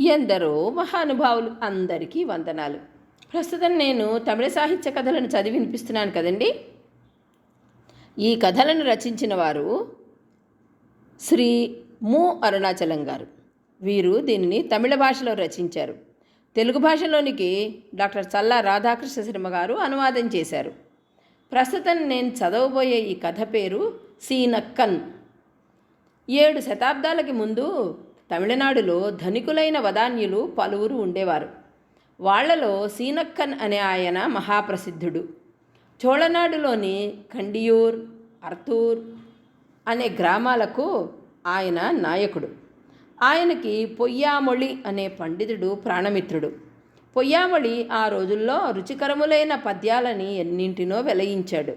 ఎందరో మహానుభావులు అందరికీ వందనాలు. ప్రస్తుతం నేను తమిళ సాహిత్య కథలను చదివి వినిపిస్తున్నాను కదండి. ఈ కథలను రచించిన వారు శ్రీ ము అరుణాచలం గారు. వీరు దీనిని తమిళ భాషలో రచించారు. తెలుగు భాషలోనికి డాక్టర్ చల్లా రాధాకృష్ణ శర్మ గారు అనువాదం చేశారు. ప్రస్తుతం నేను చదవబోయే ఈ కథ పేరు సీనక్కన్. ఏడు శతాబ్దాలకి ముందు తమిళనాడులో ధనికులైన వదాన్యులు పలువురు ఉండేవారు. వాళ్ళలో సీనక్కన్ అనే ఆయన మహాప్రసిద్ధుడు. చోళనాడులోని కండియూర్ అర్తూర్ అనే గ్రామాలకు ఆయన నాయకుడు. ఆయనకి పొయ్యామొళి అనే పండితుడు ప్రాణమిత్రుడు. పొయ్యామొళి ఆ రోజుల్లో రుచికరములైన పద్యాలని ఎన్నింటినో వెలయించాడు.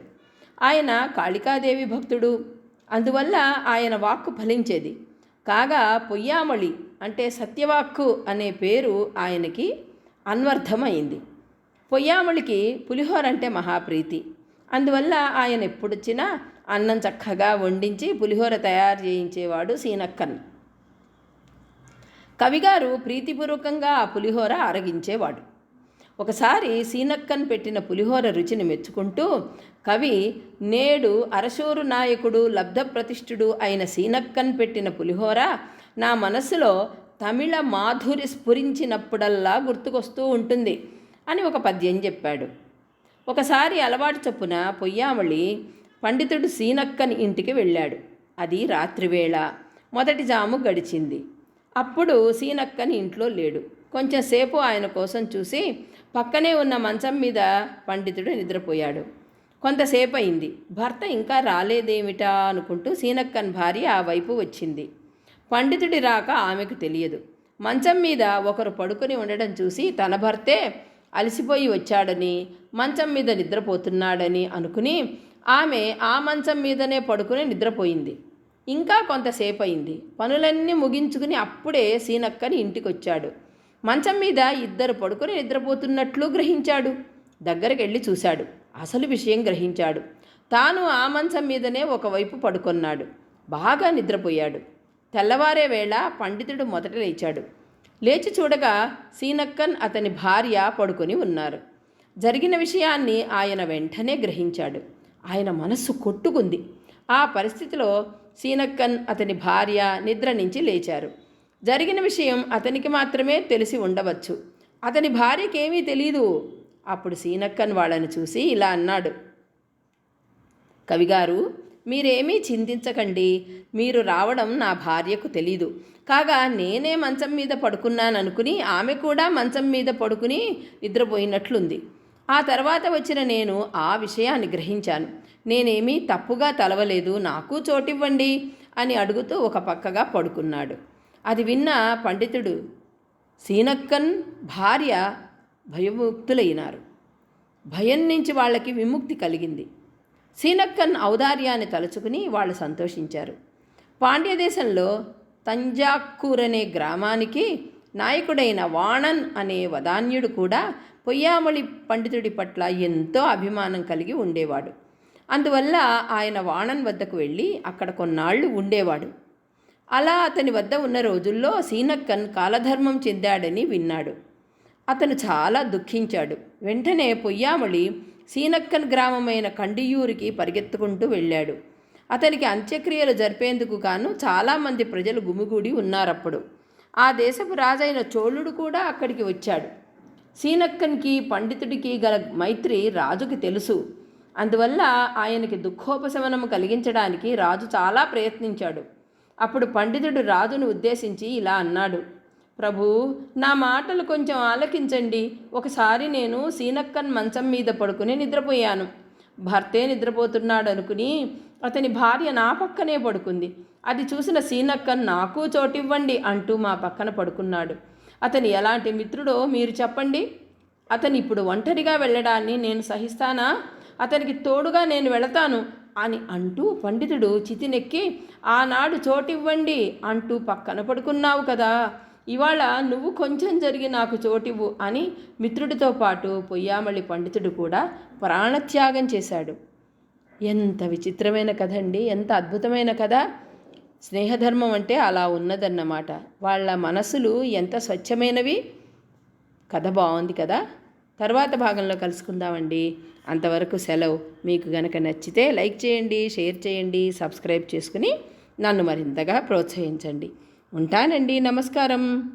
ఆయన కాళికాదేవి భక్తుడు. అందువల్ల ఆయన వాక్కు ఫలించేది. కాగా పొయ్యామళి అంటే సత్యవాక్కు అనే పేరు ఆయనకి అన్వర్థమైంది. పొయ్యామళికి పులిహోర అంటే మహాప్రీతి. అందువల్ల ఆయన ఎప్పుడొచ్చినా అన్నం చక్కగా వండించి పులిహోర తయారు చేయించేవాడు సీనక్కన్. కవిగారు ప్రీతిపూర్వకంగా ఆ పులిహోర అరగించేవాడు. ఒకసారి సీనక్కన్ పెట్టిన పులిహోర రుచిని మెచ్చుకుంటూ కవి నేడు అరశూరు నాయకుడు లబ్ధప్రతిష్ఠుడు అయిన సీనక్కన్ పెట్టిన పులిహోర నా మనసులో తమిళ మాధురి స్ఫురించినప్పుడల్లా గుర్తుకొస్తూ ఉంటుంది అని ఒక పద్యం చెప్పాడు. ఒకసారి అలవాటు చొప్పున పొయ్యామళి పండితుడు సీనక్కన్ ఇంటికి వెళ్ళాడు. అది రాత్రివేళ. మొదటి జాము గడిచింది. అప్పుడు సీనక్కని ఇంట్లో లేడు. కొంచెంసేపు ఆయన కోసం చూసి పక్కనే ఉన్న మంచం మీద పండితుడు నిద్రపోయాడు. కొంతసేపు అయింది భర్త ఇంకా రాలేదేమిటా అనుకుంటూ సీనక్కన్ భార్య ఆ వైపు వచ్చింది. పండితుడి రాక ఆమెకు తెలియదు. మంచం మీద ఒకరు పడుకొని ఉండడం చూసి తన భర్తే అలసిపోయి వచ్చాడని మంచం మీద నిద్రపోతున్నాడని అనుకుని ఆమె ఆ మంచం మీదనే పడుకుని నిద్రపోయింది. ఇంకా కొంతసేపు అయింది పనులన్నీ ముగించుకుని అప్పుడే సీనక్కని ఇంటికొచ్చాడు. మంచం మీద ఇద్దరు పడుకొని నిద్రపోతున్నట్లు గ్రహించాడు. దగ్గరికి వెళ్ళి చూశాడు. అసలు విషయం గ్రహించాడు. తాను ఆ మంచం మీదనే ఒకవైపు పడుకొన్నాడు. బాగా నిద్రపోయాడు. తెల్లవారే వేళ పండితుడు మొదట లేచాడు. లేచి చూడగా సీనక్కన్ అతని భార్య పడుకొని ఉన్నారు. జరిగిన విషయాన్ని ఆయన వెంటనే గ్రహించాడు. ఆయన మనస్సు కొట్టుకుంది. ఆ పరిస్థితిలో సీనక్కన్ అతని భార్య నిద్ర నుంచి లేచారు. జరిగిన విషయం అతనికి మాత్రమే తెలిసి ఉండవచ్చు. అతని భార్యకేమీ తెలీదు. అప్పుడు సీనక్కన్ వాళ్ళని చూసి ఇలా అన్నాడు. కవిగారు మీరేమీ చింతించకండి. మీరు రావడం నా భార్యకు తెలీదు. కాగా నేనే మంచం మీద పడుకున్నాననుకుని ఆమె కూడా మంచం మీద పడుకుని నిద్రపోయినట్లుంది. ఆ తర్వాత వచ్చిన నేను ఆ విషయాన్ని గ్రహించాను. నేనేమీ తప్పుగా తలవలేదు. నాకు చోటివ్వండి అని అడుగుతూ ఒక పక్కగా పడుకున్నాడు. అది విన్న పండితుడు సీనక్కన్ భార్య భయముక్తులైనారు. భయం నుంచి వాళ్ళకి విముక్తి కలిగింది. సీనక్కన్ ఔదార్యాన్ని తలుచుకుని వాళ్ళు సంతోషించారు. పాండ్యదేశంలో తంజాక్కూర్ అనే గ్రామానికి నాయకుడైన వాణన్ అనే వదాన్యుడు కూడా పొయ్యామళి పండితుడి పట్ల ఎంతో అభిమానం కలిగి ఉండేవాడు. అందువల్ల ఆయన వాణన్ వద్దకు వెళ్ళి అక్కడ కొన్నాళ్ళు ఉండేవాడు. అలా అతని వద్ద ఉన్న రోజుల్లో సీనక్కన్ కాలధర్మం చెందాడని విన్నాడు. అతను చాలా దుఃఖించాడు. వెంటనే పొయ్యామళి సీనక్కన్ గ్రామమైన కండియూరికి పరిగెత్తుకుంటూ వెళ్ళాడు. అతనికి అంత్యక్రియలు జరిపేందుకు గాను చాలామంది ప్రజలు గుమిగూడి ఉన్నారప్పుడు. ఆ దేశపు రాజైన చోళుడు కూడా అక్కడికి వచ్చాడు. సీనక్కన్కి పండితుడికి గల మైత్రి రాజుకి తెలుసు. అందువల్ల ఆయనకి దుఃఖోపశమనం కలిగించడానికి రాజు చాలా ప్రయత్నించాడు. అప్పుడు పండితుడు రాజును ఉద్దేశించి ఇలా అన్నాడు. ప్రభు నా మాటలు కొంచెం ఆలకించండి. ఒకసారి నేను సీనక్కన్ మంచం మీద పడుకుని నిద్రపోయాను. భర్తే నిద్రపోతున్నాడు అనుకుని అతని భార్య నా పక్కనే పడుకుంది. అది చూసిన సీనక్కన్ నాకు చోటివ్వండి అంటూ మా పక్కన పడుకున్నాడు. అతని ఎలాంటి మిత్రుడో మీరు చెప్పండి. అతను ఇప్పుడు ఒంటరిగా వెళ్ళడాన్ని నేను సహిస్తానా? అతనికి తోడుగా నేను వెళతాను. అని అంటూ పండితుడు చితినెక్కి ఆనాడు చోటివ్వండి అంటూ పక్కన పడుకున్నావు కదా. ఇవాళ నువ్వు కొంచెం జరిగి నాకు చోటివ్వు అని మిత్రుడితో పాటు పొయ్యామళ్ళి పండితుడు కూడా ప్రాణత్యాగం చేశాడు. ఎంత విచిత్రమైన కథ అండి ఎంత అద్భుతమైన కథ. స్నేహధర్మం అంటే అలా ఉన్నదన్నమాట. వాళ్ళ మనసులు ఎంత స్వచ్ఛమైనవి. కథ బాగుంది కదా. తర్వాత భాగంలో కలుసుకుందామండి. అంతవరకు సెలవు. మీకు గనక నచ్చితే లైక్ చేయండి షేర్ చేయండి సబ్స్క్రైబ్ చేసుకుని నన్ను మరింతగా ప్రోత్సహించండి. ఉంటానండి. నమస్కారం.